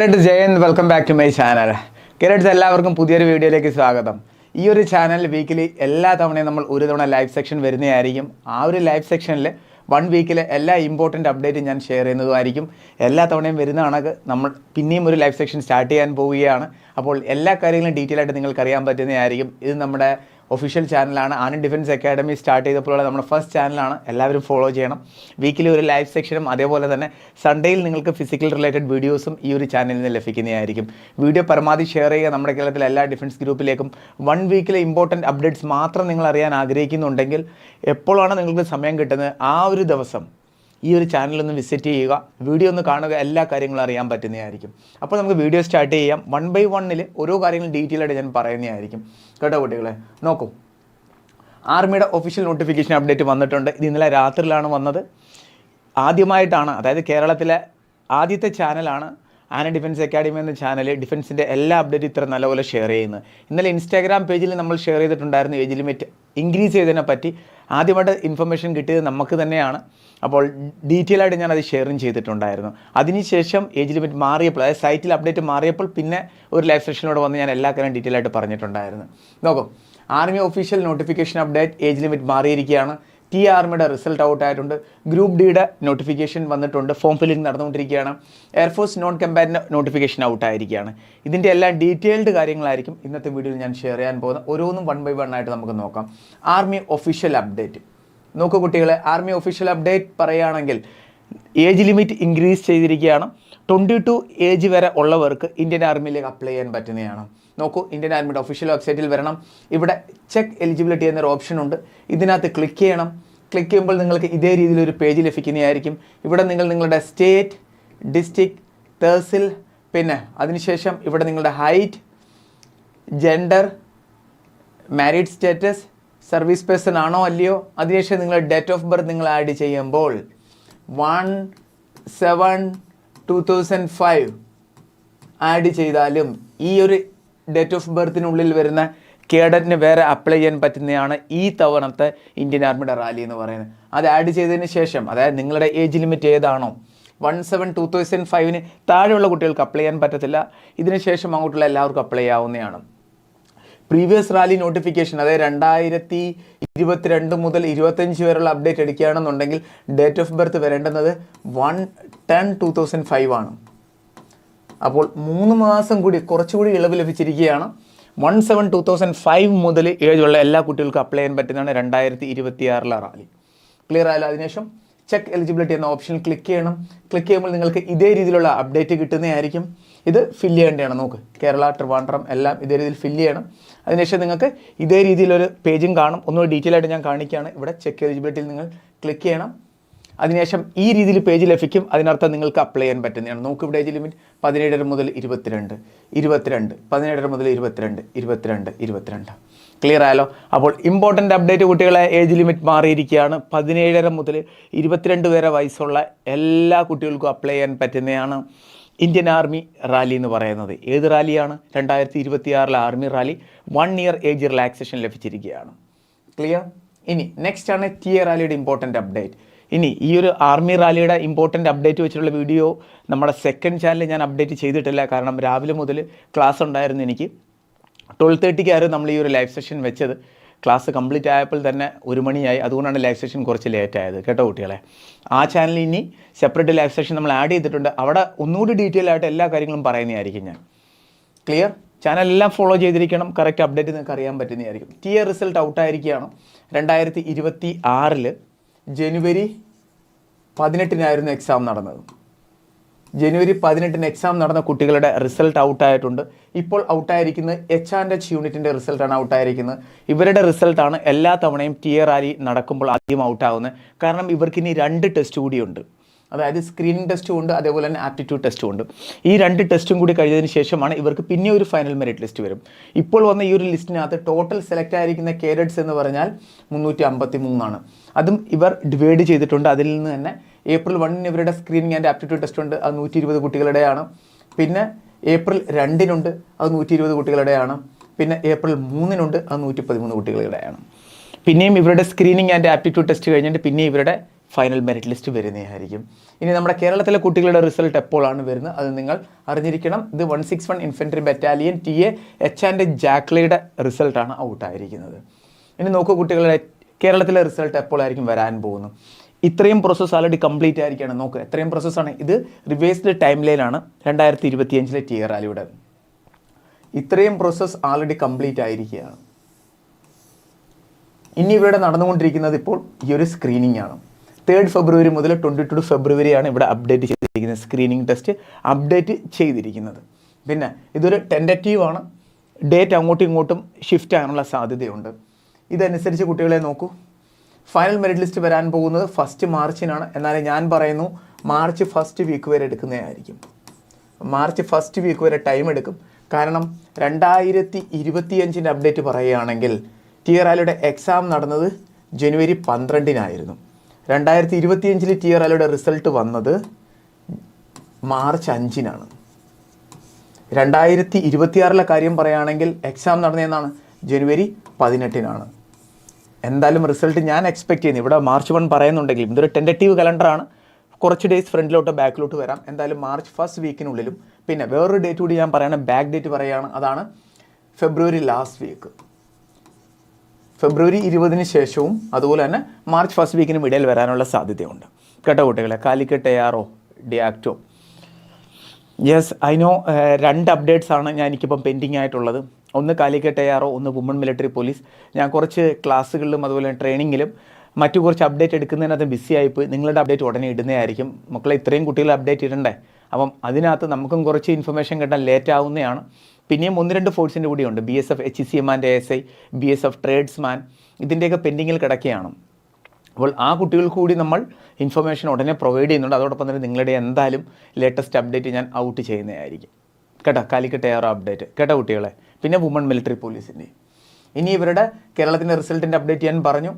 Carrot Jayan welcome back to my channel carrots എല്ലാവർക്കും പുതിയൊരു വീഡിയോയിലേക്ക് സ്വാഗതം. ഈ ഒരു ചാനൽ വീക്കിലി എല്ലാ തവണയും നമ്മൾ ഒരു തവണ ലൈവ് സെക്ഷൻ വരുന്നതായിരിക്കും. ആ ഒരു ലൈവ് സെക്ഷനിൽ വൺ വീക്കിലെ എല്ലാ ഇമ്പോർട്ടന്റ് അപ്ഡേറ്റും ഞാൻ ഷെയർ ചെയ്യുന്നതുമായിരിക്കും. എല്ലാ തവണയും വരുന്ന കണക്ക് നമ്മൾ പിന്നെയും ഒരു ലൈവ് സെക്ഷൻ സ്റ്റാർട്ട് ചെയ്യാൻ പോവുകയാണ്. അപ്പോൾ എല്ലാ കാര്യങ്ങളും ഡീറ്റെയിൽ ആയിട്ട് നിങ്ങൾക്ക് അറിയാൻ പറ്റുന്നതായിരിക്കും. ഇത് നമ്മുടെ ഒഫീഷ്യൽ ചാനലാണ് ആനന്ദ് ഡിഫൻസ് അക്കാഡമി സ്റ്റാർട്ട് ചെയ്തപ്പോഴുള്ള നമ്മുടെ ഫസ്റ്റ് ചാനലാണ് എല്ലാവരും ഫോളോ ചെയ്യണം. വീക്കിലി ഒരു ലൈവ് സെക്ഷനും അതേപോലെ തന്നെ സൺഡേയിൽ നിങ്ങൾക്ക് ഫിസിക്കൽ റിലേറ്റഡ് വീഡിയോസും ഈ ഒരു ചാനലിൽ നിന്ന് ലഭിക്കുന്നതായിരിക്കും. വീഡിയോ പരമാവധി ഷെയർ ചെയ്യുക. നമ്മുടെ കേരളത്തിലെ എല്ലാ ഡിഫൻസ് ഗ്രൂപ്പിലേക്കും വൺ വീക്കിലെ ഇമ്പോർട്ടന്റ് അപ്ഡേറ്റ്സ് മാത്രം നിങ്ങൾ അറിയാൻ ആഗ്രഹിക്കുന്നുണ്ടെങ്കിൽ എപ്പോഴാണ് നിങ്ങൾക്ക് സമയം കിട്ടുന്നത്? ആ ഒരു ദിവസം ഈ ഒരു ചാനലൊന്ന് വിസിറ്റ് ചെയ്യുക. വീഡിയോ ഒന്ന് കാണുക. എല്ലാ കാര്യങ്ങളും അറിയാൻ പറ്റുന്നതായിരിക്കും. അപ്പോൾ നമുക്ക് വീഡിയോ സ്റ്റാർട്ട് ചെയ്യാം. വൺ ബൈ വണ്ണിൽ ഓരോ കാര്യങ്ങളും ഡീറ്റെയിൽ ആയിട്ട് ഞാൻ പറയുന്നതായിരിക്കും. കേട്ടോ കുട്ടികളെ? നോക്കൂ. ആർമിയുടെ ഒഫീഷ്യൽ നോട്ടിഫിക്കേഷൻ അപ്ഡേറ്റ് വന്നിട്ടുണ്ട്. ഇത് ഇന്നലെ രാത്രിയിലാണ് വന്നത്. ആദ്യമായിട്ടാണ് അതായത് കേരളത്തിലെ ആദ്യത്തെ ചാനലാണ് ആന ഡിഫൻസ് അക്കാഡമി എന്ന ചാനൽ ഡിഫൻസിന്റെ എല്ലാ അപ്ഡേറ്റും ഇത്ര നല്ലപോലെ ഷെയർ ചെയ്യുന്നത്. ഇന്നലെ ഇൻസ്റ്റാഗ്രാം പേജിൽ നമ്മൾ ഷെയർ ചെയ്തിട്ടുണ്ടായിരുന്നു ഏജ് ലിമിറ്റ് ഇൻക്രീസ് ചെയ്തതിനെ പറ്റി ആദ്യമായിട്ട് ഇൻഫർമേഷൻ കിട്ടിയത് നമുക്ക് തന്നെയാണ്. അപ്പോൾ ഡീറ്റെയിൽ ആയിട്ട് ഞാൻ അത് ഷെയറും ചെയ്തിട്ടുണ്ടായിരുന്നു അതിനുശേഷം ഏജ് ലിമിറ്റ് മാറിയപ്പോൾ അതായത് സൈറ്റിൽ അപ്ഡേറ്റ് മാറിയപ്പോൾ പിന്നെ ഒരു ലൈവ് സെഷനിലൂടെ വന്ന് ഞാൻ എല്ലാ കാര്യം ഡീറ്റെയിൽ ആയിട്ട് പറഞ്ഞിട്ടുണ്ടായിരുന്നു. നോക്കൂ army official notification update age limit മാറിയിരിക്കുകയാണ്. ടി ആർമിയുടെ റിസൾട്ട് ഔട്ട് ആയിട്ടുണ്ട്. ഗ്രൂപ്പ് ഡിയുടെ നോട്ടിഫിക്കേഷൻ വന്നിട്ടുണ്ട്. ഫോം ഫില്ലിംഗ് നടന്നുകൊണ്ടിരിക്കുകയാണ്. എയർഫോഴ്സ് നോൺ കമ്പാറ്റിന്റെ നോട്ടിഫിക്കേഷൻ ഔട്ട് ആയിരിക്കുകയാണ്. ഇതിന്റെ എല്ലാ ഡീറ്റെയിൽഡ് കാര്യങ്ങളായിരിക്കും ഇന്നത്തെ വീഡിയോയിൽ ഞാൻ ഷെയർ ചെയ്യാൻ പോകുന്നത്. ഓരോന്നും വൺ ബൈ വൺ ആയിട്ട് നമുക്ക് നോക്കാം. ആർമി ഒഫീഷ്യൽ അപ്ഡേറ്റ് നോക്കൂ കുട്ടികളെ ആർമി ഒഫീഷ്യൽ അപ്ഡേറ്റ് പറയുകയാണെങ്കിൽ ഏജ് ലിമിറ്റ് ഇൻക്രീസ് ചെയ്തിരിക്കുകയാണ്. ട്വന്റി ടു ഏജ് വരെ ഉള്ളവർക്ക് ഇന്ത്യൻ ആർമിയിലേക്ക് അപ്ലൈ ചെയ്യാൻ പറ്റുന്നതാണ്. നോക്കൂ ഇന്ത്യൻ ആർമിയുടെ ഒഫീഷ്യൽ വെബ്സൈറ്റിൽ വരണം. ഇവിടെ ചെക്ക് എലിജിബിലിറ്റി എന്നൊരു ഓപ്ഷൻ ഉണ്ട്. ഇതിനകത്ത് ക്ലിക്ക് ചെയ്യണം. ക്ലിക്ക് ചെയ്യുമ്പോൾ നിങ്ങൾക്ക് ഇതേ രീതിയിലൊരു പേജ് ലഭിക്കുന്നതായിരിക്കും. ഇവിടെ നിങ്ങൾ നിങ്ങളുടെ സ്റ്റേറ്റ് ഡിസ്ട്രിക്ട് തേഴ്സിൽ പിന്നെ അതിനുശേഷം ഇവിടെ നിങ്ങളുടെ height gender married status service person ആണോ അല്ലയോ അതിനുശേഷം നിങ്ങളുടെ ഡേറ്റ് ഓഫ് ബർത്ത് നിങ്ങൾ ആഡ് ചെയ്യുമ്പോൾ one seven two thousand five add ചെയ്താലും ഈ ഒരു ഡേറ്റ് ഓഫ് ബർത്തിനുള്ളിൽ വരുന്ന കേഡറ്റിന് വേറെ അപ്ലൈ ചെയ്യാൻ പറ്റുന്നതാണ് ഈ തവണത്തെ ഇന്ത്യൻ ആർമിയുടെ റാലി എന്ന് പറയുന്നത്. അത് ആഡ് ചെയ്തതിന് ശേഷം അതായത് നിങ്ങളുടെ ഏജ് ലിമിറ്റ് ഏതാണോ വൺ സെവൻ ടു തൗസൻഡ് ഫൈവിന് താഴെയുള്ള കുട്ടികൾക്ക് അപ്ലൈ ചെയ്യാൻ പറ്റത്തില്ല. ഇതിന് ശേഷം അങ്ങോട്ടുള്ള എല്ലാവർക്കും അപ്ലൈ ചെയ്യാവുന്നതാണ്. പ്രീവിയസ് റാലി നോട്ടിഫിക്കേഷൻ അതായത് രണ്ടായിരത്തി ഇരുപത്തിരണ്ട് മുതൽ ഇരുപത്തഞ്ച് വരെയുള്ള അപ്ഡേറ്റ് എടുക്കുകയാണെന്നുണ്ടെങ്കിൽ date of birth വരേണ്ടുന്നത് one ten two thousand five ആണ്. അപ്പോൾ മൂന്ന് മാസം കൂടി കുറച്ചുകൂടി ഇളവ് ലഭിച്ചിരിക്കുകയാണ്. One seven two thousand five മുതൽ ഏഴുള്ള എല്ലാ കുട്ടികൾക്കും അപ്ലൈ ചെയ്യാൻ പറ്റുന്നതാണ് രണ്ടായിരത്തി ഇരുപത്തിയാറിലെ റാലി ക്ലിയർ ആയാലും അതിനുശേഷം? ചെക്ക് എലിജിബിലിറ്റി എന്ന ഓപ്ഷനിൽ ക്ലിക്ക് ചെയ്യണം. ക്ലിക്ക് ചെയ്യുമ്പോൾ നിങ്ങൾക്ക് ഇതേ രീതിയിലുള്ള അപ്ഡേറ്റ് കിട്ടുന്നതായിരിക്കും. ഇത് ഫില്ല് ചെയ്യേണ്ടതാണ്. നോക്ക്. കേരള ട്രിവാൻഡ്രം എല്ലാം ഇതേ രീതിയിൽ ഫില്ല് ചെയ്യണം. അതിനുശേഷം നിങ്ങൾക്ക് ഇതേ രീതിയിലൊരു പേജും കാണും. ഒന്നുകൂടി ഡീറ്റെയിൽ ആയിട്ട് ഞാൻ കാണിക്കുകയാണ്. ഇവിടെ ചെക്ക് എലിജിബിലിറ്റിയിൽ നിങ്ങൾ ക്ലിക്ക് ചെയ്യണം. അതിനുശേഷം ഈ രീതിയിൽ പേജ് ലഭിക്കും. അതിനർത്ഥം നിങ്ങൾക്ക് അപ്ലൈ ചെയ്യാൻ പറ്റുന്നതാണ്. നോക്ക് ഇവിടെ ഏജ് ലിമിറ്റ് പതിനേഴര മുതൽ ഇരുപത്തിരണ്ട്. ഇരുപത്തിരണ്ട്. പതിനേഴര മുതൽ ഇരുപത്തിരണ്ട്. ഇരുപത്തിരണ്ട്. ഇരുപത്തിരണ്ട്. ക്ലിയർ ആയാലോ അപ്പോൾ ഇമ്പോർട്ടന്റ് അപ്ഡേറ്റ് കുട്ടികളെ ഏജ് ലിമിറ്റ് മാറിയിരിക്കുകയാണ്. പതിനേഴര മുതൽ ഇരുപത്തിരണ്ട് വരെ വയസ്സുള്ള എല്ലാ കുട്ടികൾക്കും അപ്ലൈ ചെയ്യാൻ പറ്റുന്നതാണ് ഇന്ത്യൻ ആർമി റാലി എന്ന് പറയുന്നത്. ഏത് റാലിയാണ് രണ്ടായിരത്തി ഇരുപത്തിയാറിലെ army rally one year age relaxation ലഭിച്ചിരിക്കുകയാണ്. Clear ഇനി നെക്സ്റ്റ് ആണ് ടി എ റാലിയുടെ ഇമ്പോർട്ടന്റ് അപ്ഡേറ്റ് ഇനി ഈ ഒരു ആർമി റാലിയുടെ ഇമ്പോർട്ടന്റ് അപ്ഡേറ്റ് വെച്ചിട്ടുള്ള വീഡിയോ നമ്മുടെ സെക്കൻഡ് ചാനലിൽ ഞാൻ അപ്ഡേറ്റ് ചെയ്തിട്ടില്ല. കാരണം രാവിലെ മുതൽ ക്ലാസ് ഉണ്ടായിരുന്നു എനിക്ക്. ട്വൽവ് തേർട്ടിക്കായിരുന്നു നമ്മൾ ഈ ഒരു ലൈവ് സെഷൻ വെച്ചത്. ക്ലാസ് കംപ്ലീറ്റ് ആയപ്പോൾ തന്നെ ഒരു മണിയായി. അതുകൊണ്ടാണ് ലൈവ് സെഷൻ കുറച്ച് ലേറ്റ് ആയത്. കേട്ടോ കുട്ടികളെ? ആ ചാനലിൽ ഇനി സെപ്പറേറ്റ് ലൈവ് സെഷൻ നമ്മൾ ആഡ് ചെയ്തിട്ടുണ്ട്. അവിടെ ഒന്നുകൂടി ഡീറ്റെയിൽ ആയിട്ട് എല്ലാ കാര്യങ്ങളും പറയുന്നതായിരിക്കും ഞാൻ. ക്ലിയർ ചാനലെല്ലാം ഫോളോ ചെയ്തിരിക്കണം. കറക്റ്റ് അപ്ഡേറ്റ് നിങ്ങൾക്ക് അറിയാൻ പറ്റുന്നതായിരിക്കും. ടി എ റിസൾട്ട് ഔട്ടായിരിക്കുകയാണ് രണ്ടായിരത്തി ഇരുപത്തി ആറിൽ ജനുവരി പതിനെട്ടിനായിരുന്നു എക്സാം നടന്നത്. ജനുവരി പതിനെട്ടിന് എക്സാം നടന്ന കുട്ടികളുടെ റിസൾട്ട് ഔട്ടായിട്ടുണ്ട് ഇപ്പോൾ ഔട്ടായിരിക്കുന്നത് എച്ച് ആൻഡ് എച്ച് യൂണിറ്റിന്റെ റിസൾട്ടാണ് ഔട്ടായിരിക്കുന്നത് ഇവരുടെ റിസൾട്ടാണ് എല്ലാ തവണയും ടി എ റാലി നടക്കുമ്പോൾ ആദ്യം ഔട്ടാവുന്നത് കാരണം ഇവർക്ക് ഇനി രണ്ട് ടെസ്റ്റ് കൂടിയുണ്ട് അതായത് സ്ക്രീനിങ് ടെസ്റ്റും ഉണ്ട് അതേപോലെ തന്നെ ആപ്റ്റിറ്റ്യൂഡ് ടെസ്റ്റും ഉണ്ട്. ഈ രണ്ട് ടെസ്റ്റും കൂടി കഴിഞ്ഞതിന് ശേഷമാണ് ഇവർക്ക് പിന്നെ ഒരു ഫൈനൽ മെറിറ്റ് ലിസ്റ്റ് വരും. ഇപ്പോൾ വന്ന ഈ ഒരു ലിസ്റ്റിനകത്ത് ടോട്ടൽ സെലക്ട് ആയിരിക്കുന്ന കേഡറ്റ്സ് എന്ന് പറഞ്ഞാൽ മുന്നൂറ്റി അമ്പത്തി മൂന്നാണ് അതും ഇവർ ഡിവൈഡ് ചെയ്തിട്ടുണ്ട്. അതിൽ നിന്ന് തന്നെ ഏപ്രിൽ വണ്ണിന് ഇവരുടെ സ്ക്രീനിങ് ആൻഡ് ആപ്റ്റിറ്റ്യൂഡ് ടെസ്റ്റ് ഉണ്ട്. അത് നൂറ്റി ഇരുപത് കുട്ടികളുടെയാണ്. പിന്നെ ഏപ്രിൽ രണ്ടിനുണ്ട് അത് നൂറ്റി ഇരുപത് കുട്ടികളുടെയാണ്. പിന്നെ ഏപ്രിൽ മൂന്നിനുണ്ട് അത് നൂറ്റി പതിമൂന്ന് കുട്ടികളുടെയാണ്. പിന്നെയും ഇവരുടെ സ്ക്രീനിങ് ആൻഡ് ആപ്റ്റിറ്റ്യൂഡ് ടെസ്റ്റ് കഴിഞ്ഞിട്ട് പിന്നെ ഇവരുടെ ഫൈനൽ മെറിറ്റ് ലിസ്റ്റ് വരുന്നതായിരിക്കും. ഇനി നമ്മുടെ കേരളത്തിലെ കുട്ടികളുടെ റിസൾട്ട് എപ്പോഴാണ് വരുന്നത്? അത് നിങ്ങൾ അറിഞ്ഞിരിക്കണം. ഇത് one six one infantry battalion T A H and ജാക്ലിയുടെ റിസൾട്ടാണ് ഔട്ടായിരിക്കുന്നത്. ഇനി നോക്കൂ കുട്ടികളുടെ കേരളത്തിലെ റിസൾട്ട് എപ്പോഴായിരിക്കും വരാൻ പോകുന്നത്? ഇത്രയും പ്രോസസ്സ് ആൾറെഡി കംപ്ലീറ്റ് ആയിരിക്കുകയാണ്. നോക്ക് എത്രയും പ്രോസസ്സാണ് ഇത് റിവേഴ്സ്ഡ് ടൈം ലൈനാണ് രണ്ടായിരത്തി ഇരുപത്തിയഞ്ചിലെ ടി ആർ ആലിയുടെ ഇത്രയും പ്രോസസ്സ് ആൾറെഡി കംപ്ലീറ്റ് ആയിരിക്കുകയാണ്. ഇനി ഇവിടെ നടന്നുകൊണ്ടിരിക്കുന്നത് ഇപ്പോൾ ഈ ഒരു സ്ക്രീനിങ് ആണ്. തേർഡ് ഫെബ്രുവരി മുതൽ ട്വന്റി ടു ഫെബ്രുവരിയാണ് ഇവിടെ അപ്ഡേറ്റ് ചെയ്തിരിക്കുന്നത്. സ്ക്രീനിങ് ടെസ്റ്റ് അപ്ഡേറ്റ് ചെയ്തിരിക്കുന്നത്. പിന്നെ ഇതൊരു ടെന്ററ്റീവ് ആണ്. ഡേറ്റ് അങ്ങോട്ടും ഇങ്ങോട്ടും ഷിഫ്റ്റ് ആകാനുള്ള സാധ്യതയുണ്ട്. ഇതനുസരിച്ച് കുട്ടികളെ നോക്കൂ. ഫൈനൽ മെറിറ്റ് ലിസ്റ്റ് വരാൻ പോകുന്നത് ഫസ്റ്റ് മാർച്ചിനാണ്. എന്നാൽ ഞാൻ പറയുന്നു മാർച്ച് ഫസ്റ്റ് വീക്ക് വരെ എടുക്കുന്നതായിരിക്കും. മാർച്ച് ഫസ്റ്റ് വീക്ക് വരെ ടൈം എടുക്കും. കാരണം രണ്ടായിരത്തി ഇരുപത്തിയഞ്ചിന്റെ അപ്ഡേറ്റ് പറയുകയാണെങ്കിൽ ടി ആർ ആലയുടെ എക്സാം നടന്നത് ജനുവരി പന്ത്രണ്ടിനായിരുന്നു. രണ്ടായിരത്തി ഇരുപത്തിയഞ്ചിൽ ടി ആർ ആലയുടെ റിസൾട്ട് വന്നത് മാർച്ച് അഞ്ചിനാണ്. രണ്ടായിരത്തി ഇരുപത്തിയാറിലെ കാര്യം പറയുകയാണെങ്കിൽ എക്സാം നടന്നതെന്നാണ്. ജനുവരി പതിനെട്ടിനാണ്. എന്തായാലും റിസൾട്ട് ഞാൻ എക്സ്പെക്ട് ചെയ്യുന്നു. ഇവിടെ മാർച്ച് വൺ പറയുന്നുണ്ടെങ്കിലും ഇതൊരു ടെന്ററ്റീവ് കലണ്ടറാണ് കുറച്ച് ഡേയ്സ് ഫ്രണ്ടിലോട്ട് ബാക്കിലോട്ട് വരാം. എന്തായാലും മാർച്ച് ഫസ്റ്റ് വീക്കിനുള്ളിലും പിന്നെ വേറൊരു ഡേറ്റ് കൂടി ഞാൻ പറയുന്ന ബാക്ക് ഡേറ്റ് പറയുകയാണ് അതാണ് ഫെബ്രുവരി ലാസ്റ്റ് വീക്ക് ഫെബ്രുവരി ഇരുപതിന് ശേഷവും അതുപോലെ തന്നെ മാർച്ച് ഫസ്റ്റ് വീക്കിനും ഇടയിൽ വരാനുള്ള സാധ്യതയുണ്ട്. കേട്ടോ കുട്ടികളെ? കാലിക്കറ്റ് ആറോ ഡിയാക്റ്റോ യെസ് ഐ നോ രണ്ട് അപ്ഡേറ്റ്സ് ആണ് ഞാൻ എനിക്കിപ്പം പെൻഡിങ് ആയിട്ടുള്ളത്. ഒന്ന് കാലിക്കറ്റ് ആർ ആറോ ഒന്ന് വുമൺ മിലിറ്ററി പോലീസ് ഞാൻ കുറച്ച് ക്ലാസ്സുകളിലും അതുപോലെ ട്രെയിനിങ്ങിലും മറ്റു കുറച്ച് അപ്ഡേറ്റ് എടുക്കുന്നതിനകത്ത് ബിസി ആയിപ്പോയി. നിങ്ങളുടെ അപ്ഡേറ്റ് ഉടനെ ഇടുന്നതായിരിക്കും. മക്കളെ ഇത്രയും കുട്ടികൾ അപ്ഡേറ്റ് ഇടണ്ടേ? അപ്പം അതിനകത്ത് നമുക്കും കുറച്ച് ഇൻഫർമേഷൻ കിട്ടാൻ ലേറ്റ് ആവുന്നതാണ്. പിന്നെയും ഒന്ന് രണ്ട് ഫോഴ്സിന്റെ കൂടിയുണ്ട് B S F H C M and S I B S F tradesman ഇതിന്റെയൊക്കെ പെൻഡിങ്ങിൽ കിടക്കുകയാണ്. അപ്പോൾ ആ കുട്ടികൾക്ക് കൂടി നമ്മൾ ഇൻഫർമേഷൻ ഉടനെ പ്രൊവൈഡ് ചെയ്യുന്നുണ്ട്. അതോടൊപ്പം തന്നെ നിങ്ങളുടെ എന്തായാലും ലേറ്റസ്റ്റ് അപ്ഡേറ്റ് ഞാൻ ഔട്ട് ചെയ്യുന്നതായിരിക്കും. കേട്ടോ? കാലിക്കറ്റ് എയർ അപ്ഡേറ്റ് കേട്ടോ കുട്ടികളെ? പിന്നെ വുമൺ മിലിറ്ററി പോലീസിന്റെ ഇനി ഇവരുടെ കേരളത്തിന്റെ റിസൾട്ടിന്റെ അപ്ഡേറ്റ് ചെയ്യാൻ പറഞ്ഞു.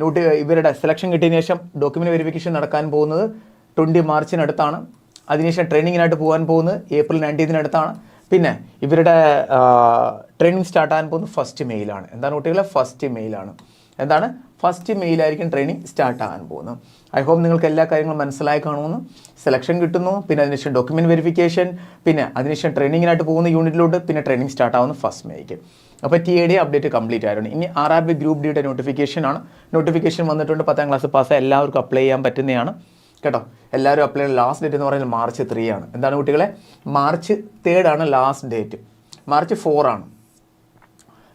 നോട്ട് ഇവരുടെ സെലക്ഷൻ കിട്ടിയതിന് ശേഷം ഡോക്യുമെന്റ് വെരിഫിക്കേഷൻ നടക്കാൻ പോകുന്നത് ട്വന്റി മാർച്ചിനടുത്താണ് അതിനുശേഷം ട്രെയിനിങ്ങിനായിട്ട് പോകാൻ പോകുന്നത് ഏപ്രിൽ നയന്റീനടുത്താണ് പിന്നെ ഇവരുടെ ട്രെയിനിങ് സ്റ്റാർട്ട് ആകാൻ പോകുന്നത് ഫസ്റ്റ് മെയിലാണ് എന്താണ് കുട്ടികളെ? ഫസ്റ്റ് മെയിലാണ് എന്താണ്? ഫസ്റ്റ് മെയിലായിരിക്കും ട്രെയിനിങ് സ്റ്റാർട്ട് ആകാൻ പോകുന്നത്. ഐ ഹോപ്പ് നിങ്ങൾക്ക് എല്ലാ കാര്യങ്ങളും മനസ്സിലായി കാണുമെന്ന്. സെലക്ഷൻ കിട്ടുന്നു പിന്നെ അതിനുശേഷം ഡോക്യുമെന്റ് വെരിഫിക്കേഷൻ പിന്നെ അതിനുശേഷം ട്രെയിനിങ്ങിനായിട്ട് പോകുന്ന യൂണിറ്റിലോട്ട് പിന്നെ ട്രെയിനിങ് സ്റ്റാർട്ട് ആവുന്ന ഫസ്റ്റ് മെയ്ക്ക്. അപ്പോൾ T A D update complete ആയിരുന്നു ഇനി ആർ ആർ ബി ഗ്രൂപ്പ് ഡിയുടെ നോട്ടിഫിക്കേഷൻ ആണ്. നോട്ടിഫിക്കേഷൻ വന്നിട്ടുണ്ട് പത്താം ക്ലാസ് പാസ് എല്ലാവർക്കും അപ്ലൈ ചെയ്യാൻ പറ്റുന്നതാണ്. കേട്ടോ? എല്ലാവരും അപ്ലൈ ചെയ്യുന്ന ലാസ്റ്റ് ഡേറ്റ് എന്ന് പറയുന്നത് മാർച്ച് ത്രീ ആണ്. എന്താണ് കുട്ടികളെ? മാർച്ച് തേർഡ് ആണ് ലാസ്റ്റ് ഡേറ്റ് മാർച്ച് ഫോർ ആണ്.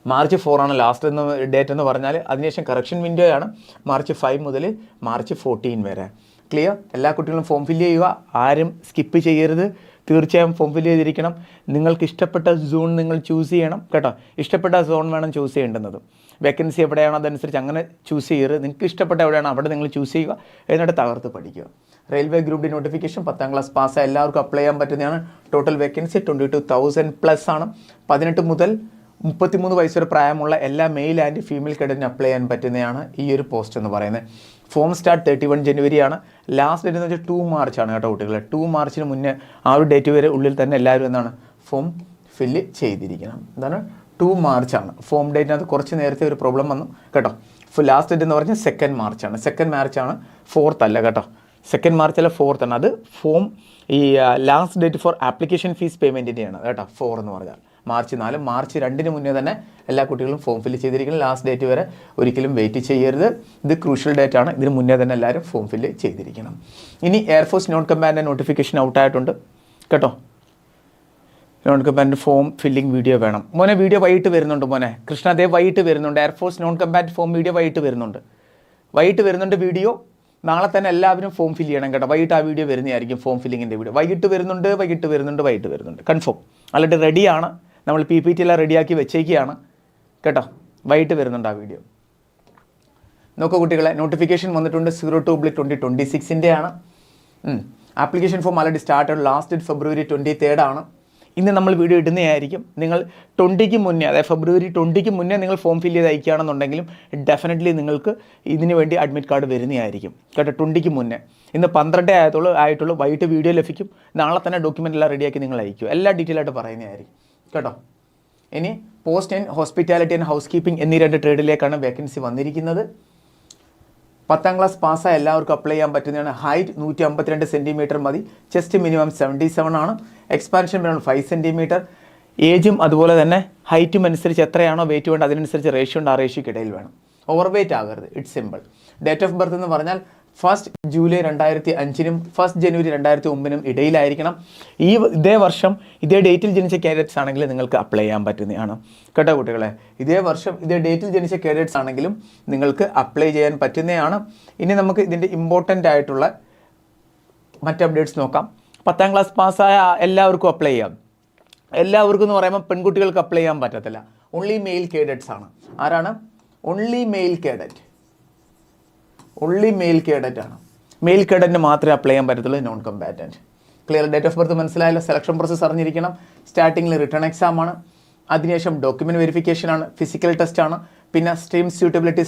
മാർച്ച് ഫോർ ആണ് ലാസ്റ്റ് എന്ന് ഡേറ്റ് എന്ന് പറഞ്ഞാൽ അതിനുശേഷം കറക്ഷൻ വിൻഡോ ആണ്. മാർച്ച് ഫൈവ് മുതൽ മാർച്ച് ഫോർട്ടീൻ വരെ. ക്ലിയർ എല്ലാ കുട്ടികളും ഫോം ഫില്ല് ചെയ്യുക. ആരും സ്കിപ്പ് ചെയ്യരുത്. തീർച്ചയായും ഫോം ഫില്ല് ചെയ്തിരിക്കണം. നിങ്ങൾക്ക് ഇഷ്ടപ്പെട്ട സോൺ നിങ്ങൾ ചൂസ് ചെയ്യണം. കേട്ടോ? ഇഷ്ടപ്പെട്ട സോൺ വേണം ചൂസ് ചെയ്യേണ്ടുന്നത് വേക്കൻസി എവിടെയാണോ അതനുസരിച്ച് അങ്ങനെ ചൂസ് ചെയ്യരുത്. നിങ്ങൾക്ക് ഇഷ്ടപ്പെട്ട എവിടെയാണോ അവിടെ നിങ്ങൾ ചൂസ് ചെയ്യുക. എന്നിട്ട് തകർത്ത് പഠിക്കുക. റെയിൽവേ ഗ്രൂപ്പ് ഡി നോട്ടിഫിക്കേഷൻ പത്താം ക്ലാസ് പാസ് എല്ലാവർക്കും അപ്ലൈ ചെയ്യാൻ പറ്റുന്നതാണ്. Total vacancy twenty two thousand plus ആണ്. പതിനെട്ട് മുതൽ മുപ്പത്തിമൂന്ന് വയസ്സ് വരെ പ്രായമുള്ള എല്ലാ മെയിൽ ആൻഡ് ഫീമെയിൽ കേഡറ്റിന് അപ്ലൈ ചെയ്യാൻ പറ്റുന്നതാണ് ഈ ഒരു പോസ്റ്റ് എന്ന് പറയുന്നത്. ഫോം സ്റ്റാർട്ട് തേർട്ടി വൺ ജനുവരിയാണ്. ലാസ്റ്റ് ഡേറ്റ് എന്ന് വെച്ചാൽ ടു ആണ് കേട്ടോ കുട്ടികളെ. ടു മാർച്ചിന് മുന്നേ ആ ഒരു ഡേറ്റ് വരെ ഉള്ളിൽ തന്നെ എല്ലാവരും എന്താണ് ഫോം ഫില്ല് ചെയ്തിരിക്കണം. എന്താണ്? ടു മാർച്ചാണ് ഫോം ഡേറ്റിനകത്ത് കുറച്ച് നേരത്തെ ഒരു പ്രോബ്ലം വന്നു കേട്ടോ. ലാസ്റ്റ് ഡേറ്റ് എന്ന് പറഞ്ഞാൽ സെക്കൻഡ് മാർച്ചാണ് സെക്കൻഡ് മാർച്ചാണ് ഫോർത്ത് അല്ല കേട്ടോ. സെക്കൻഡ് മാർച്ച് അല്ല ഫോർത്ത് ആണ്. അത് ഫോം ഈ last date four application fees പേയ്മെന്റിന്റെയാണ് കേട്ടോ. ഫോർ എന്ന് പറഞ്ഞാൽ. മാർച്ച് നാല് മാർച്ച് രണ്ടിന് മുന്നേ തന്നെ എല്ലാ കുട്ടികളും ഫോം ഫില്ല് ചെയ്തിരിക്കണം ലാസ്റ്റ് ഡേറ്റ് വരെ ഒരിക്കലും വെയിറ്റ് ചെയ്യരുത്. ഇത് ക്രൂഷ്യൽ ഡേറ്റ് ആണ്. ഇതിന് മുന്നേ തന്നെ എല്ലാവരും ഫോം ഫില്ല് ചെയ്തിരിക്കണം. ഇനി air force non combatant notification ഔട്ടായിട്ടുണ്ട് കേട്ടോ? Non combatant form filling video വേണം. മോനെ വീഡിയോ വൈകിട്ട് വരുന്നുണ്ട് മോനെ. കൃഷ്ണ അതേ വൈകിട്ട് വരുന്നുണ്ട്. Air force non combatant form video വൈകിട്ട് വരുന്നുണ്ട്. വൈകിട്ട് വരുന്നുണ്ട് വീഡിയോ നാളെ തന്നെ എല്ലാവരും ഫോം ഫില്ല് ചെയ്യണം കേട്ടോ. വൈകിട്ട് ആ വീഡിയോ വരുന്നതായിരിക്കും ഫോം ഫില്ലിങ്ങിന്റെ വീഡിയോ വൈകിട്ട് വരുന്നുണ്ട് വൈകിട്ട് വരുന്നുണ്ട് വൈകിട്ട് വരുന്നുണ്ട്. കൺഫേം അല്ലാണ്ട് റെഡിയാണ് നമ്മൾ പി പി ടി എല്ലാം റെഡിയാക്കി വെച്ചേക്കുകയാണ്. കേട്ടോ? വൈകിട്ട് വരുന്നുണ്ട് ആ വീഡിയോ. നോക്കൂ കുട്ടികളെ നോട്ടിഫിക്കേഷൻ വന്നിട്ടുണ്ട്. സീറോ ടു ബ്ലിക് twenty twenty സിക്സിന്റെയാണ് application form already started last February twenty third ആണ്. ഇന്ന് നമ്മൾ വീഡിയോ ഇടുന്നതായിരിക്കും. നിങ്ങൾ ട്വന്റിക്ക് മുന്നേ അതായത് ഫെബ്രുവരി ട്വന്റിക്ക് മുന്നേ നിങ്ങൾ ഫോം ഫില്ല് ചെയ്ത് അയക്കുകയാണെന്നുണ്ടെങ്കിലും ഡെഫിനറ്റ്ലി നിങ്ങൾക്ക് ഇതിന് വേണ്ടി അഡ്മിറ്റ് കാർഡ് വരുന്നതായിരിക്കും. കേട്ടോ? ട്വന്റിക്ക് മുന്നേ. ഇന്ന് പന്ത്രണ്ടേ ആയതുള്ളൂ ആയിട്ടുള്ളൂ. വൈകിട്ട് വീഡിയോ ലഭിക്കും. നാളെ തന്നെ ഡോക്യുമെന്റ് എല്ലാം റെഡിയാക്കി നിങ്ങൾ അയക്കും എല്ലാ ഡീറ്റെയിൽ ആയിട്ട് പറയുന്നതായിരിക്കും. കേട്ടോ. ഇനി post and hospitality and housekeeping എന്നീ രണ്ട് ട്രേഡിലേക്കാണ് വേക്കൻസി വന്നിരിക്കുന്നത്. പത്താം ക്ലാസ് പാസ്സായ എല്ലാവർക്കും അപ്ലൈ ചെയ്യാൻ പറ്റുന്നതാണ്. ഹൈറ്റ് നൂറ്റി അമ്പത്തിരണ്ട് സെന്റിമീറ്റർ മതി. ചെസ്റ്റ് മിനിമം സെവന്റി സെവൻ ആണ് എക്സ്പാൻഷൻ മിനിമം ഫൈവ് സെന്റിമീറ്റർ ഏജും അതുപോലെ തന്നെ ഹൈറ്റും അനുസരിച്ച് എത്രയാണോ വെയിറ്റ് വേണ്ടത് അതിനനുസരിച്ച് റേഷ്യോ ഉണ്ട്. ആ റേഷ്യോക്കിടയിൽ വേണം. ഓവർ വെയിറ്റ് ആകരുത്. It's simple date of birth എന്ന് പറഞ്ഞാൽ ഫസ്റ്റ് ജൂലൈ രണ്ടായിരത്തി അഞ്ചിനും ഫസ്റ്റ് ജനുവരി രണ്ടായിരത്തി ഒമ്പതിനും ഇടയിലായിരിക്കണം. ഈ ഇതേ വർഷം ഇതേ ഡേറ്റിൽ ജനിച്ച കാൻഡിഡേറ്റ്സ് ആണെങ്കിൽ നിങ്ങൾക്ക് അപ്ലൈ ചെയ്യാൻ പറ്റുന്നതാണ്. കേട്ടോ കുട്ടികളെ? ഇതേ വർഷം ഇതേ ഡേറ്റിൽ ജനിച്ച കാൻഡിഡേറ്റ്സ് ആണെങ്കിലും നിങ്ങൾക്ക് അപ്ലൈ ചെയ്യാൻ പറ്റുന്നതാണ്. ഇനി നമുക്ക് ഇതിന്റെ ഇമ്പോർട്ടന്റ് ആയിട്ടുള്ള മറ്റ് അപ്ഡേറ്റ്സ് നോക്കാം. പത്താം ക്ലാസ് പാസ്സായ എല്ലാവർക്കും അപ്ലൈ ചെയ്യാം. എല്ലാവർക്കും എന്ന് പറയുമ്പോൾ പെൺകുട്ടികൾക്ക് അപ്ലൈ ചെയ്യാൻ പറ്റത്തില്ല. ഓൺലി മെയിൽ കേഡറ്റ്സ് ആണ്. ആരാണ്? Only male cadet only male cadet ആണ്. മെയിൽ കേഡറ്റിന് മാത്രമേ അപ്ലൈ ചെയ്യാൻ പറ്റത്തുള്ളൂ non combatant clear date of birth മനസ്സിലായല്ലോ? സെലക്ഷൻ പ്രോസസ്സ് അറിഞ്ഞിരിക്കണം. സ്റ്റാർട്ടിങ്ങിൽ റിട്ടേൺ എക്സാം ആണ്. അതിനുശേഷം ഡോക്യുമെന്റ് വെരിഫിക്കേഷൻ ആണ്. ഫിസിക്കൽ ടെസ്റ്റ് ആണ്. പിന്നെ സ്ട്രീം സ്യൂട്ടബിലിറ്റി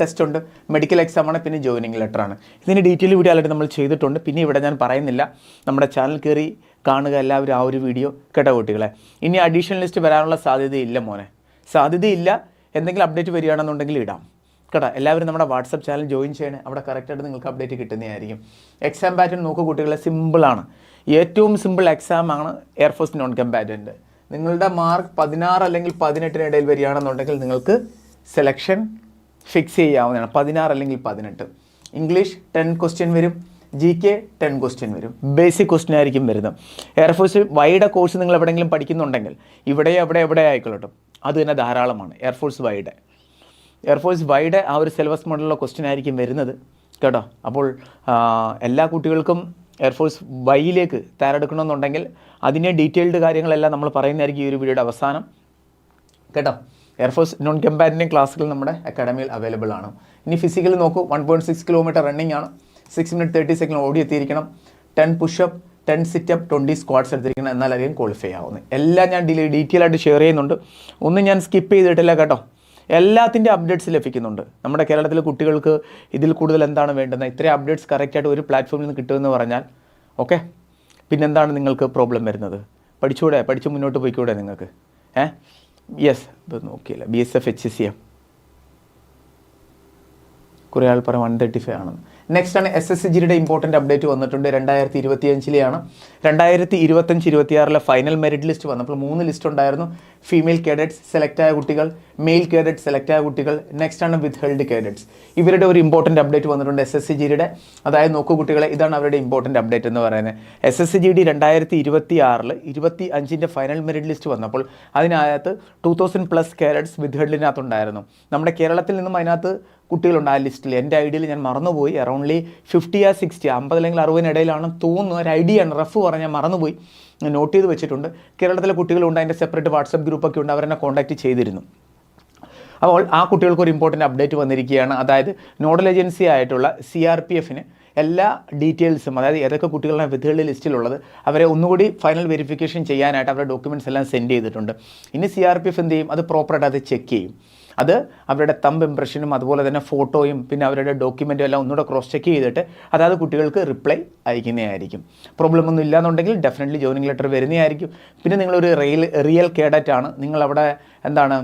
ടെസ്റ്റ് ഉണ്ട്. മെഡിക്കൽ എക്സാം ആണ്. പിന്നെ ജോയിനിങ് ലെറ്റർ ആണ്. ഇതിന്റെ ഡീറ്റെയിൽ വീഡിയോ ആയിട്ട് നമ്മൾ ചെയ്തിട്ടുണ്ട്. പിന്നെ ഇവിടെ ഞാൻ പറയുന്നില്ല. നമ്മുടെ ചാനൽ കയറി കാണുക എല്ലാവരും ആ ഒരു വീഡിയോ കേട്ട കുട്ടികളെ. ഇനി അഡീഷണൽ ലിസ്റ്റ് വരാനുള്ള സാധ്യതയില്ല മോനെ. സാധ്യതയില്ല. എന്തെങ്കിലും അപ്ഡേറ്റ് വരികയാണെന്നുണ്ടെങ്കിൽ ഇടാം. കേട്ടോ എല്ലാവരും നമ്മുടെ വാട്സപ്പ് ചാനൽ ജോയിൻ ചെയ്യണേ. അവിടെ കറക്റ്റായിട്ട് നിങ്ങൾക്ക് അപ്ഡേറ്റ് കിട്ടുന്നതായിരിക്കും. എക്സാം പാറ്റേൺ നോക്കുക കുട്ടികളെ സിമ്പിളാണ് ഏറ്റവും സിമ്പിൾ എക്സാം ആണ് എയർഫോഴ്സ് നോൺ കമ്പാറ്റന്റ് നിങ്ങളുടെ മാർക്ക് പതിനാറ് അല്ലെങ്കിൽ പതിനെട്ടിനിടയിൽ വരികയാണെന്നുണ്ടെങ്കിൽ നിങ്ങൾക്ക് സെലക്ഷൻ ഫിക്സ് ചെയ്യാവുന്നതാണ്. പതിനാറ് അല്ലെങ്കിൽ പതിനെട്ട്. ഇംഗ്ലീഷ് ടെൻ ക്വസ്റ്റ്യൻ വരും. ജി കെ ടെൻ ക്വസ്റ്റ്യൻ വരും. ബേസിക് ക്വസ്റ്റ്യൻ ആയിരിക്കും വരുന്നത്. എയർഫോഴ്സ് വൈഡ് കോഴ്സ് നിങ്ങൾ എവിടെയെങ്കിലും പഠിക്കുന്നുണ്ടെങ്കിൽ ഇവിടെ എവിടെ എവിടെ ആയിക്കോളട്ടും അത് തന്നെ ധാരാളമാണ്. എയർഫോഴ്സ് വൈഡ് എയർഫോഴ്സ് വൈഡ് ആ ഒരു സിലബസ് മോഡലുള്ള ക്വസ്റ്റ്യൻ ആയിരിക്കും വരുന്നത്. കേട്ടോ? അപ്പോൾ എല്ലാ കുട്ടികൾക്കും എയർഫോഴ്സ് വൈയിലേക്ക് തയ്യാറെടുക്കണമെന്നുണ്ടെങ്കിൽ അതിന്റെ ഡീറ്റെയിൽഡ് കാര്യങ്ങളെല്ലാം നമ്മൾ പറയുന്നതായിരിക്കും ഈ ഒരു വീഡിയോയുടെ അവസാനം. കേട്ടോ? എയർഫോഴ്സ് നോൺ കമ്പാരിറ്റീവ് ക്ലാസ്സുകൾ നമ്മുടെ അക്കാഡമിയിൽ അവൈലബിൾ ആണ്. ഇനി ഫിസിക്കൽ നോക്കൂ. One point six kilometre running ആണ്. സിക്സ് മിനിറ്റ് തേർട്ടി സെക്കൻഡ് ഓടി എത്തിയിരിക്കണം. Ten pushup ten situp twenty squats എടുത്തിരിക്കണം. എന്നാലധികം ക്വാളിഫൈ ആവുന്നത്. എല്ലാം ഞാൻ ഡീറ്റെയിൽ ആയിട്ട് ഷെയർ ചെയ്യുന്നുണ്ട്. ഒന്നും ഞാൻ സ്കിപ്പ് ചെയ്തിട്ടില്ല കേട്ടോ. എല്ലാത്തിന്റെ അപ്ഡേറ്റ്സ് ലഭിക്കുന്നുണ്ട്. നമ്മുടെ കേരളത്തിലെ കുട്ടികൾക്ക് ഇതിൽ കൂടുതൽ എന്താണ് വേണ്ടുന്നത്? ഇത്രയും അപ്ഡേറ്റ്സ് കറക്റ്റായിട്ട് ഒരു പ്ലാറ്റ്ഫോമിൽ നിന്ന് കിട്ടുമെന്ന് പറഞ്ഞാൽ ഓക്കെ പിന്നെന്താണ് നിങ്ങൾക്ക് പ്രോബ്ലം വരുന്നത്? പഠിച്ചുകൂടെ പഠിച്ച് മുന്നോട്ട് പോയിക്കൂടെ നിങ്ങൾക്ക്? ഏ? യെസ് ഇത് നോക്കിയില്ല. B S F H C M കുറേ ആൾ പറയും വൺ തേർട്ടി ഫൈവ് ആണെന്ന്. നെക്സ്റ്റ് ആണ് എസ് എസ് ജിയുടെ ഇമ്പോർട്ടന്റ് അപ്ഡേറ്റ് വന്നിട്ടുണ്ട്. രണ്ടായിരത്തി ഇരുപത്തി അഞ്ചിലെയാണ് രണ്ടായിരത്തി ഇരുപത്തഞ്ച് ഇരുപത്തിയാറിലെ ഫൈനൽ മെറിറ്റ് ലിസ്റ്റ് വന്നപ്പോൾ മൂന്ന് ലിസ്റ്റ് ഉണ്ടായിരുന്നു. ഫീമെയിൽ കേഡറ്റ്സ് സെലക്ട് ആയ കുട്ടികൾ. മെയിൽ കേഡറ്റ്സ് സെലക്ട് ആയ കുട്ടികൾ. നെക്സ്റ്റ് ആണ് വിത്ത് ഹെൽഡ് കേഡറ്റ്സ് ഇവരുടെ ഒരു ഇമ്പോർട്ടന്റ് അപ്ഡേറ്റ് വന്നിട്ടുണ്ട് എസ് എസ് സി ജിയുടെ അതായത് നോക്കൂ കുട്ടികളെ ഇതാണ് അവരുടെ ഇമ്പോർട്ടന്റ് അപ്ഡേറ്റ് എന്ന് പറയുന്നത്. S S C G D രണ്ടായിരത്തി ഇരുപത്തി ആറിൽ ഇരുപത്തി അഞ്ചിന്റെ ഫൈനൽ മെറിറ്റ് ലിസ്റ്റ് വന്നപ്പോൾ അതിനകത്ത് two thousand plus cadets with ഹെൽഡിനകത്തുണ്ടായിരുന്നു നമ്മുടെ കേരളത്തിൽ നിന്നും അതിനകത്ത് കുട്ടികളുണ്ട് ആ ലിസ്റ്റിൽ. എന്റെ ഐഡിയയിൽ ഞാൻ മറന്നുപോയി. അറൗണ്ട്ലി ഫിഫ്റ്റി ആ സിക്സ്റ്റി അമ്പത് അല്ലെങ്കിൽ അറുപതിനിടയിലാണ് തോന്നുന്നു. ഒരു ഐഡിയ ആണ്. റഫ് ഞാൻ മറന്നുപോയി. നോട്ട് ചെയ്ത് വെച്ചിട്ടുണ്ട്. കേരളത്തിലെ കുട്ടികളുണ്ട് അതിന്റെ സെപ്പറേറ്റ് വാട്സപ്പ് ഗ്രൂപ്പൊക്കെ ഉണ്ട്. അവരെന്നെ കോൺടാക്റ്റ് ചെയ്തിരുന്നു. അപ്പോൾ ആ കുട്ടികൾക്ക് ഒരു ഇമ്പോർട്ടന്റ് അപ്ഡേറ്റ് വന്നിരിക്കുകയാണ്. അതായത് നോഡൽ ഏജൻസി ആയിട്ടുള്ള സി ആർ പി എഫിന് എല്ലാ ഡീറ്റെയിൽസും അതായത് ഏതൊക്കെ കുട്ടികളുടെ വിധികളുടെ ലിസ്റ്റിലുള്ളത് അവരെ ഒന്നുകൂടി ഫൈനൽ വെരിഫിക്കേഷൻ ചെയ്യാനായിട്ട് അവരുടെ ഡോക്യുമെന്റ്സ് എല്ലാം സെൻഡ് ചെയ്തിട്ടുണ്ട്. ഇനി സി ആർ പി എഫ് എന്ത് ചെയ്യും? അത് പ്രോപ്പറായിട്ട് അത് ചെക്ക് ചെയ്യും. അത് അവരുടെ തമ്പ് ഇംപ്രഷനും അതുപോലെ തന്നെ ഫോട്ടോയും പിന്നെ അവരുടെ ഡോക്യുമെന്റും എല്ലാം ഒന്നുകൂടെ ക്രോസ് ചെക്ക് ചെയ്തിട്ട് അതായത് കുട്ടികൾക്ക് റിപ്ലൈ അയക്കുന്നതായിരിക്കും. പ്രോബ്ലം ഒന്നും ഇല്ലാന്നുണ്ടെങ്കിൽ ഡെഫിനറ്റ്ലി ജോയിനിങ് ലെറ്റർ വരുന്നതായിരിക്കും. പിന്നെ നിങ്ങളൊരു റിയൽ റിയൽ കേഡറ്റ് ആണ്. നിങ്ങൾ അവിടെ എന്താണ്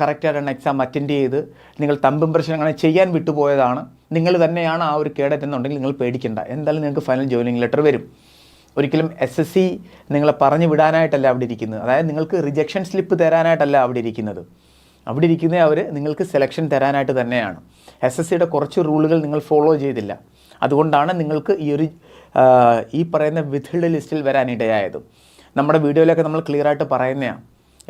കറക്റ്റായിട്ടാണ് എക്സാം അറ്റൻഡ് ചെയ്ത് നിങ്ങൾ തമ്പ് ഇംപ്രഷൻ അങ്ങനെ ചെയ്യാൻ വിട്ടുപോയതാണ്. നിങ്ങൾ തന്നെയാണ് ആ ഒരു കേഡറ്റ് എന്നുണ്ടെങ്കിൽ നിങ്ങൾ പേടിക്കേണ്ട. എന്തായാലും നിങ്ങൾക്ക് ഫൈനൽ ജോയിനിങ് ലെറ്റർ വരും. ഒരിക്കലും എസ് എസ് സി നിങ്ങളെ പറഞ്ഞു വിടാനായിട്ടല്ല അവിടെ ഇരിക്കുന്നത്. അതായത് നിങ്ങൾക്ക് റിജക്ഷൻ സ്ലിപ്പ് തരാനായിട്ടല്ല അവിടെ ഇരിക്കുന്നത്. അവിടെ ഇരിക്കുന്ന അവർ നിങ്ങൾക്ക് സെലക്ഷൻ തരാനായിട്ട് തന്നെയാണ്. എസ് എസ് സിയുടെ കുറച്ച് റൂളുകൾ നിങ്ങൾ ഫോളോ ചെയ്തില്ല. അതുകൊണ്ടാണ് നിങ്ങൾക്ക് ഈ ഒരു ഈ പറയുന്ന വിധിയുടെ ലിസ്റ്റിൽ വരാനിടയായത് നമ്മുടെ വീഡിയോയിലൊക്കെ നമ്മൾ ക്ലിയർ ആയിട്ട് പറയുന്നതാണ്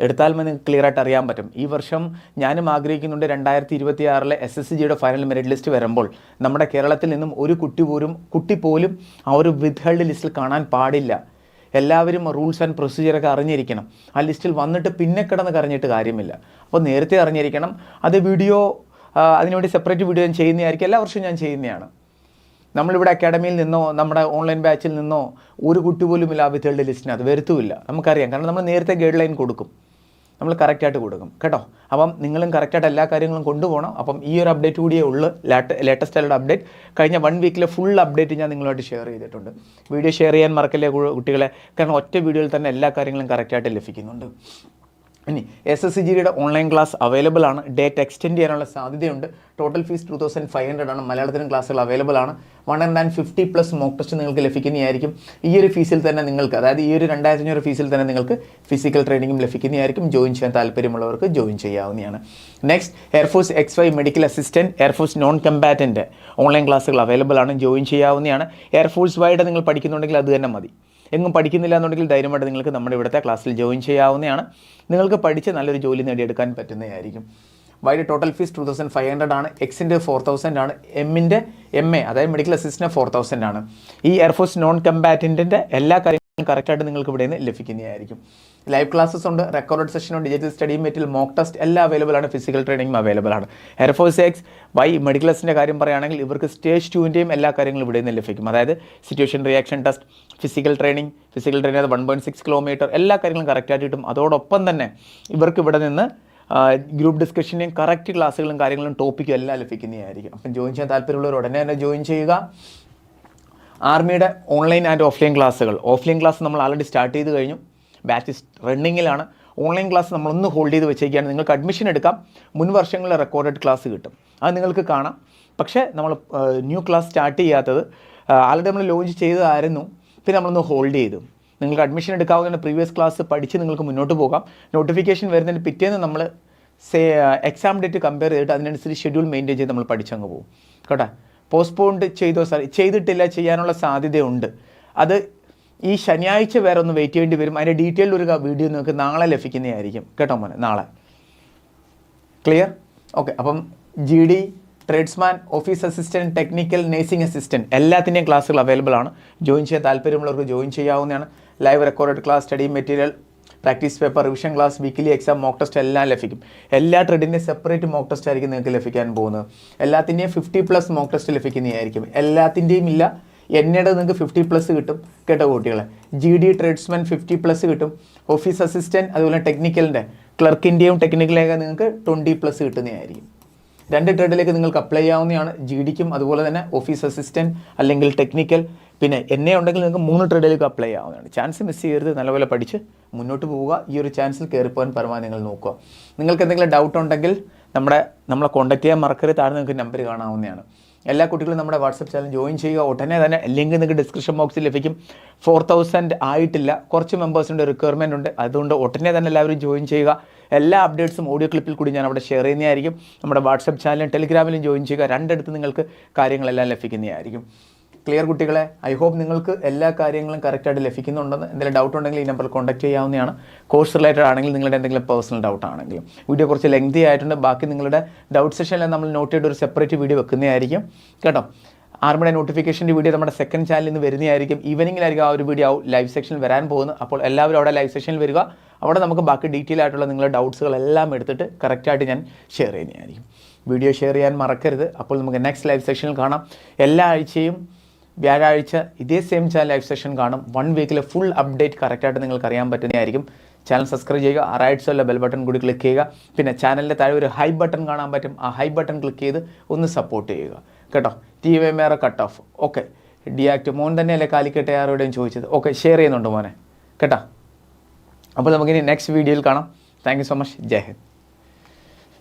എടുത്താൽ മതി ക്ലിയർ ആയിട്ട് അറിയാൻ പറ്റും. ഈ വർഷം ഞാനും ആഗ്രഹിക്കുന്നുണ്ട് രണ്ടായിരത്തി ഇരുപത്തി ആറിലെ എസ് എസ് ജിയുടെ ഫൈനൽ മെറിറ്റ് ലിസ്റ്റ് വരുമ്പോൾ നമ്മുടെ കേരളത്തിൽ നിന്നും ഒരു കുട്ടി പോലും കുട്ടി പോലും ആ ഒരു വിത്ഹെൽഡ് ലിസ്റ്റിൽ കാണാൻ പാടില്ല. എല്ലാവരും റൂൾസ് ആൻഡ് പ്രൊസീജിയറൊക്കെ അറിഞ്ഞിരിക്കണം. ആ ലിസ്റ്റിൽ വന്നിട്ട് പിന്നെ കിടന്ന് കറിഞ്ഞിട്ട് കാര്യമില്ല. അപ്പോൾ നേരത്തെ അറിഞ്ഞിരിക്കണം. അത് വീഡിയോ അതിനുവേണ്ടി സെപ്പറേറ്റ് വീഡിയോ ഞാൻ ചെയ്യുന്നതായിരിക്കും. എല്ലാ വർഷവും ഞാൻ ചെയ്യുന്നതാണ്. നമ്മളിവിടെ അക്കാഡമിയിൽ നിന്നോ നമ്മുടെ ഓൺലൈൻ ബാച്ചിൽ നിന്നോ ഒരു കുട്ടി പോലും ഇല്ല ആ വിദ്യകളുടെ ലിസ്റ്റിന് അത് വരുത്തുമില്ല. നമുക്കറിയാം. കാരണം നമ്മൾ നേരത്തെ ഗൈഡ് ലൈൻ കൊടുക്കും. നമ്മൾ കറക്റ്റായിട്ട് കൊടുക്കും. കേട്ടോ? അപ്പം നിങ്ങളും കറക്റ്റായിട്ട് എല്ലാ കാര്യങ്ങളും കൊണ്ടുപോകണം. അപ്പം ഈ ഒരു അപ്ഡേറ്റ് കൂടിയേ ഉള്ളൂ. ലേറ്റസ്റ്റ് ആയിട്ടുള്ള അപ്ഡേറ്റ് കഴിഞ്ഞ വൺ വീക്കിലെ ഫുൾ അപ്ഡേറ്റ് ഞാൻ നിങ്ങളുമായിട്ട് ഷെയർ ചെയ്തിട്ടുണ്ട്. വീഡിയോ ഷെയർ ചെയ്യാൻ മറക്കല്ലേ കുട്ടികളെ? കാരണം ഒറ്റ വീഡിയോയിൽ തന്നെ എല്ലാ കാര്യങ്ങളും കറക്റ്റായിട്ട് ലഭിക്കുന്നുണ്ട്. ഇനി എസ് എസ് സി ജിയുടെ ഓൺലൈൻ ക്ലാസ് അവൈലബിൾ ആണ്. ഡേറ്റ് എക്സ്റ്റെൻഡ് ചെയ്യാനുള്ള സാധ്യതയുണ്ട്. Total fees two thousand five hundred ആണ്. മലയാളത്തിലും ക്ലാസ്സുകൾ അവൈലബിൾ ആണ്. One hundred and fifty plus mock test നിങ്ങൾക്ക് ലഭിക്കുന്നതായിരിക്കും. ഈ ഒരു ഫീസിൽ തന്നെ നിങ്ങൾക്ക് അതായത് ഈ ഒരു രണ്ടായിരത്തി അഞ്ഞൂറ് ഫീസിൽ തന്നെ നിങ്ങൾക്ക് ഫിസിക്കൽ ട്രെയിനിങ്ങും ലഭിക്കുന്നതായിരിക്കും. ജോയിൻ ചെയ്യാൻ താല്പര്യമുള്ളവർക്ക് ജോയിൻ ചെയ്യാവുന്നതാണ്. Next air force X Y medical assistant air force non combatant online ക്ലാസ്സുകൾ അവൈലബിൾ ആണ്. ജോയിൻ ചെയ്യാവുന്നതാണ്. എയർഫോഴ്സ് വൈഡ് നിങ്ങൾ പഠിക്കുന്നുണ്ടെങ്കിൽ അത് തന്നെ മതി. എങ്ങും പഠിക്കുന്നില്ല എന്നുണ്ടെങ്കിൽ ധൈര്യമായിട്ട് നിങ്ങൾക്ക് നമ്മുടെ ഇവിടുത്തെ ക്ലാസ്സിൽ ജോയിൻ ചെയ്യാവുന്നതാണ്. നിങ്ങൾക്ക് പഠിച്ച് നല്ലൊരു ജോലി നേടിയെടുക്കാൻ പറ്റുന്നതായിരിക്കും. Wide total fees two thousand five hundred ആണ്. എക്സിന്റെ ഫോർ തൗസൻഡ് ആണ്. എമ്മിന്റെ എം എ അതായത് മെഡിക്കൽ അസിസ്റ്റന്റ് ഫോർ തൗസൻഡ് ആണ്. ഈ എയർഫോഴ്സ് നോൺ കമ്പാറ്റന്റിന്റെ എല്ലാ കാര്യങ്ങളും കറക്റ്റായിട്ട് നിങ്ങൾക്ക് ഇവിടെ നിന്ന് ലഭിക്കുന്നതായിരിക്കും. ലൈവ് ക്ലാസ്സസ് ഉണ്ട് record session digital study material mock test എല്ലാം അവൈലബിൾ ആണ് ഫിസിക്കൽ ട്രെയിനിങ്ങും അവൈലബിൾ ആണ്. എയർഫോഴ്സ് എക്സ് വൈ മെഡിക്കൽസിന്റെ കാര്യം പറയുകയാണെങ്കിൽ ഇവർക്ക് സ്റ്റേജ് ടുവിന്റെയും എല്ലാ കാര്യങ്ങളും ഇവിടെ നിന്ന് ലഭിക്കും. അതായത് situation reaction test physical training physical training അത് വൺ പോയിന്റ് സിക്സ് കിലോമീറ്റർ എല്ലാ കാര്യങ്ങളും കറക്റ്റായിട്ട് കിട്ടും അതോടൊപ്പം തന്നെ ഇവർക്ക് ഇവിടെ നിന്ന് ഗ്രൂപ്പ് ഡിസ്കഷനെയും കറക്റ്റ് ക്ലാസ്സുകളും കാര്യങ്ങളും ടോപ്പിക്കും എല്ലാം ലഭിക്കുന്നതായിരിക്കും. അപ്പം ജോയിൻ ചെയ്യാൻ താല്പര്യമുള്ളവർ ഉടനെ തന്നെ ജോയിൻ ചെയ്യുക. ആർമിയുടെ ഓൺലൈൻ ആൻഡ് ഓഫ്ലൈൻ ക്ലാസ്സുകൾ ഓഫ്ലൈൻ ക്ലാസ് നമ്മൾ ആൾറെഡി സ്റ്റാർട്ട് ചെയ്ത് കഴിഞ്ഞു. ബാച്ച് റണ്ണിങ്ങിലാണ് ഓൺലൈൻ ക്ലാസ് നമ്മളൊന്ന് ഹോൾഡ് ചെയ്ത് വെച്ചേക്കാണ്. നിങ്ങൾക്ക് അഡ്മിഷൻ എടുക്കാം. മുൻ വർഷങ്ങളിലെ റെക്കോർഡഡ് ക്ലാസ് കിട്ടും. അത് നിങ്ങൾക്ക് കാണാം. പക്ഷേ നമ്മൾ ന്യൂ ക്ലാസ് സ്റ്റാർട്ട് ചെയ്യാത്തത് ആൾറെഡി നമ്മൾ ലോഞ്ച് ചെയ്തതായിരുന്നു. പിന്നെ നമ്മളൊന്ന് ഹോൾഡ് ചെയ്തു. നിങ്ങൾക്ക് അഡ്മിഷൻ എടുക്കാവുന്ന പ്രീവിയസ് ക്ലാസ് പഠിച്ച് നിങ്ങൾക്ക് മുന്നോട്ട് പോകാം. നോട്ടിഫിക്കേഷൻ വരുന്നതിന് പിറ്റേന്ന് നമ്മൾ സേ എക്സാം ഡേറ്റ് കമ്പയർ ചെയ്തിട്ട് അതിനനുസരിച്ച് ഷെഡ്യൂൾ മെയിന്റെയിൻ ചെയ്ത് നമ്മൾ പഠിച്ചങ്ങ് പോകും. കേട്ടോ? പോസ്റ്റ്പോണ്ട് ചെയ്തോ സാറി ചെയ്തിട്ടില്ല ചെയ്യാനുള്ള സാധ്യതയുണ്ട്. അത് ഈ ശനിയാഴ്ച വേറെ ഒന്ന് വെയിറ്റ് ചെയ്യേണ്ടി വരും. അതിന്റെ ഡീറ്റെയിൽഡ് ഒരു വീഡിയോ നിങ്ങൾക്ക് നാളെ ലഭിക്കുന്നതായിരിക്കും. കേട്ടോ മോനെ? നാളെ. ക്ലിയർ ഓക്കെ അപ്പം G D tradesman office assistant technical nursing assistant എല്ലാത്തിന്റെയും ക്ലാസ്സുകൾ അവൈലബിൾ ആണ്. ജോയിൻ ചെയ്യാൻ താല്പര്യമുള്ളവർക്ക് ജോയിൻ ചെയ്യാവുന്നതാണ്. Live record class study material practice paper revision class weekly exam mock test എല്ലാം ലഭിക്കും. എല്ലാ ട്രെഡിന്റെ സെപ്പറേറ്റ് മോക്ക് ടെസ്റ്റ് ആയിരിക്കും നിങ്ങൾക്ക് ലഭിക്കാൻ പോകുന്നത്. എല്ലാത്തിന്റെയും ഫിഫ്റ്റി പ്ലസ് മോക്ക് ടെസ്റ്റ് ലഭിക്കുന്നതായിരിക്കും. എല്ലാത്തിന്റെയും ഇല്ല. എന്നയുടെ നിങ്ങൾക്ക് ഫിഫ്റ്റി പ്ലസ് കിട്ടും കേട്ടോ കുട്ടികളെ. G D tradesman fifty plus കിട്ടും. ഓഫീസ് അസിസ്റ്റന്റ് അതുപോലെ ടെക്നിക്കലിന്റെ ക്ലർക്കിന്റെയും ടെക്നിക്കലൊക്കെ നിങ്ങൾക്ക് ട്വന്റി പ്ലസ് കിട്ടുന്നതായിരിക്കും. രണ്ട് ട്രേഡിലേക്ക് നിങ്ങൾക്ക് അപ്ലൈ ചെയ്യാവുന്നതാണ്. ജി ഡിക്കും അതുപോലെ തന്നെ ഓഫീസ് അസിസ്റ്റന്റ് അല്ലെങ്കിൽ ടെക്നിക്കൽ പിന്നെ എന്നെ ഉണ്ടെങ്കിൽ നിങ്ങൾക്ക് മൂന്ന് ട്രേഡിലേക്ക് അപ്ലൈ ചെയ്യാവുന്നതാണ്. ചാൻസ് മിസ് ചെയ്യരുത്. നല്ലപോലെ പഠിച്ച് മുന്നോട്ട് പോവുക. ഈ ഒരു ചാൻസിൽ കയറിപ്പോകാൻ പരമാവധി നിങ്ങൾ നോക്കുക. നിങ്ങൾക്ക് എന്തെങ്കിലും ഡൗട്ട് ഉണ്ടെങ്കിൽ നമ്മുടെ നമ്മളെ കോൺടാക്ട് ചെയ്യാൻ മറക്കരുത്. താഴെ നിങ്ങൾക്ക് നമ്പർ കാണാവുന്നതാണ്. എല്ലാ കുട്ടികളും നമ്മുടെ വാട്സപ്പ് ചാനൽ ജോയിൻ ചെയ്യുക. ഉടനെ തന്നെ ലിങ്ക് നിങ്ങൾക്ക് ഡിസ്ക്രിപ്ഷൻ ബോക്സിൽ ലഭിക്കും. ഫോർ തൗസൻഡ് ആയിട്ടില്ല. കുറച്ച് മെമ്പേഴ്സിന്റെ റിക്വയർമെന്റ് ഉണ്ട്. അതുകൊണ്ട് ഉടനെ തന്നെ എല്ലാവരും ജോയിൻ ചെയ്യുക. എല്ലാ അപ്ഡേറ്റ്സും ഓഡിയോ ക്ലിപ്പിൽ കൂടി ഞാൻ അവിടെ ഷെയർ ചെയ്യുന്നതായിരിക്കും. നമ്മുടെ വാട്സപ്പ് ചാനലും ടെലിഗ്രാമിലും ജോയിൻ ചെയ്യുക. രണ്ടിടത്ത് നിങ്ങൾക്ക് കാര്യങ്ങളെല്ലാം ലഭിക്കുന്നതായിരിക്കും. ക്ലിയർ കുട്ടികളെ ഐ ഹോപ്പ് നിങ്ങൾക്ക് എല്ലാ കാര്യങ്ങളും കറക്റ്റായിട്ട് ലഭിക്കുന്നുണ്ടെന്ന്. എന്തെങ്കിലും ഡൗട്ട് ഉണ്ടെങ്കിൽ ഈ നമ്പറിൽ കോൺടാക്ട് ചെയ്യാവുന്നതാണ്. കോഴ്സ് റിലേറ്റഡ് ആണെങ്കിൽ നിങ്ങളുടെ എന്തെങ്കിലും പേഴ്സണൽ ഡൗട്ട് ആണെങ്കിലും. വീഡിയോ കുറച്ച് ലെങ്തി ആയിട്ടുണ്ട്. ബാക്കി നിങ്ങളുടെ ഡൗട്ട് സെഷനിൽ നമ്മൾ നോട്ട് ചെയ്ത് ഒരു സെപ്പറേറ്റ് വീഡിയോ വെക്കുന്നതായിരിക്കും. കേട്ടോ? ആർമിയുടെ നോട്ടിഫിക്കേഷന്റെ വീഡിയോ നമ്മുടെ സെക്കൻഡ് ചാനലിൽ നിന്ന് വരുന്നതായിരിക്കും. ഈവനിങ്ങിലായിരിക്കും ആ ഒരു വീഡിയോ ലൈവ് സെക്ഷനിൽ വരാൻ പോകുന്നത്. അപ്പോൾ എല്ലാവരും അവിടെ ലൈവ് സെക്ഷനിൽ വരിക. അവിടെ നമുക്ക് ബാക്കി ഡീറ്റെയിൽ ആയിട്ടുള്ള നിങ്ങളുടെ ഡൗട്ട്സുകളെല്ലാം എടുത്തിട്ട് കറക്റ്റായിട്ട് ഞാൻ ഷെയർ ചെയ്യുന്നതായിരിക്കും. വീഡിയോ ഷെയർ ചെയ്യാൻ മറക്കരുത്. അപ്പോൾ നമുക്ക് നെക്സ്റ്റ് ലൈവ് സെക്ഷനിൽ കാണാം. എല്ലാ ആഴ്ചയും വ്യാഴാഴ്ച ഇതേ സെയിം ചാനൽ ലൈവ് സെഷൻ കാണും. വൺ വീക്കിലെ ഫുൾ അപ്ഡേറ്റ് കറക്റ്റായിട്ട് നിങ്ങൾക്ക് അറിയാൻ പറ്റുന്നതായിരിക്കും. ചാനൽ സബ്സ്ക്രൈബ് ചെയ്യുക ആ റൈറ്റ് സൈഡിലെ ബെൽ ബട്ടൺ കൂടി ക്ലിക്ക് ചെയ്യുക. പിന്നെ ചാനലിന്റെ താഴെ ഒരു ഹൈ ബട്ടൺ കാണാൻ പറ്റും. ആ ഹൈ ബട്ടൺ ക്ലിക്ക് ചെയ്ത് ഒന്ന് സപ്പോർട്ട് ചെയ്യുക. കേട്ടോ? ടി വി മേറെ കട്ട് ഓഫ് ഓക്കെ ഡിയാക്ട് മോൻ തന്നെയല്ലേ കാലിക്കട്ടെ ആരോടെയും ചോദിച്ചത്? ഓക്കെ ഷെയർ ചെയ്യുന്നുണ്ട് മോനെ. കേട്ടോ? അപ്പോൾ നമുക്കിനി നെക്സ്റ്റ് വീഡിയോയിൽ കാണാം. Thank you so much Jai Hind.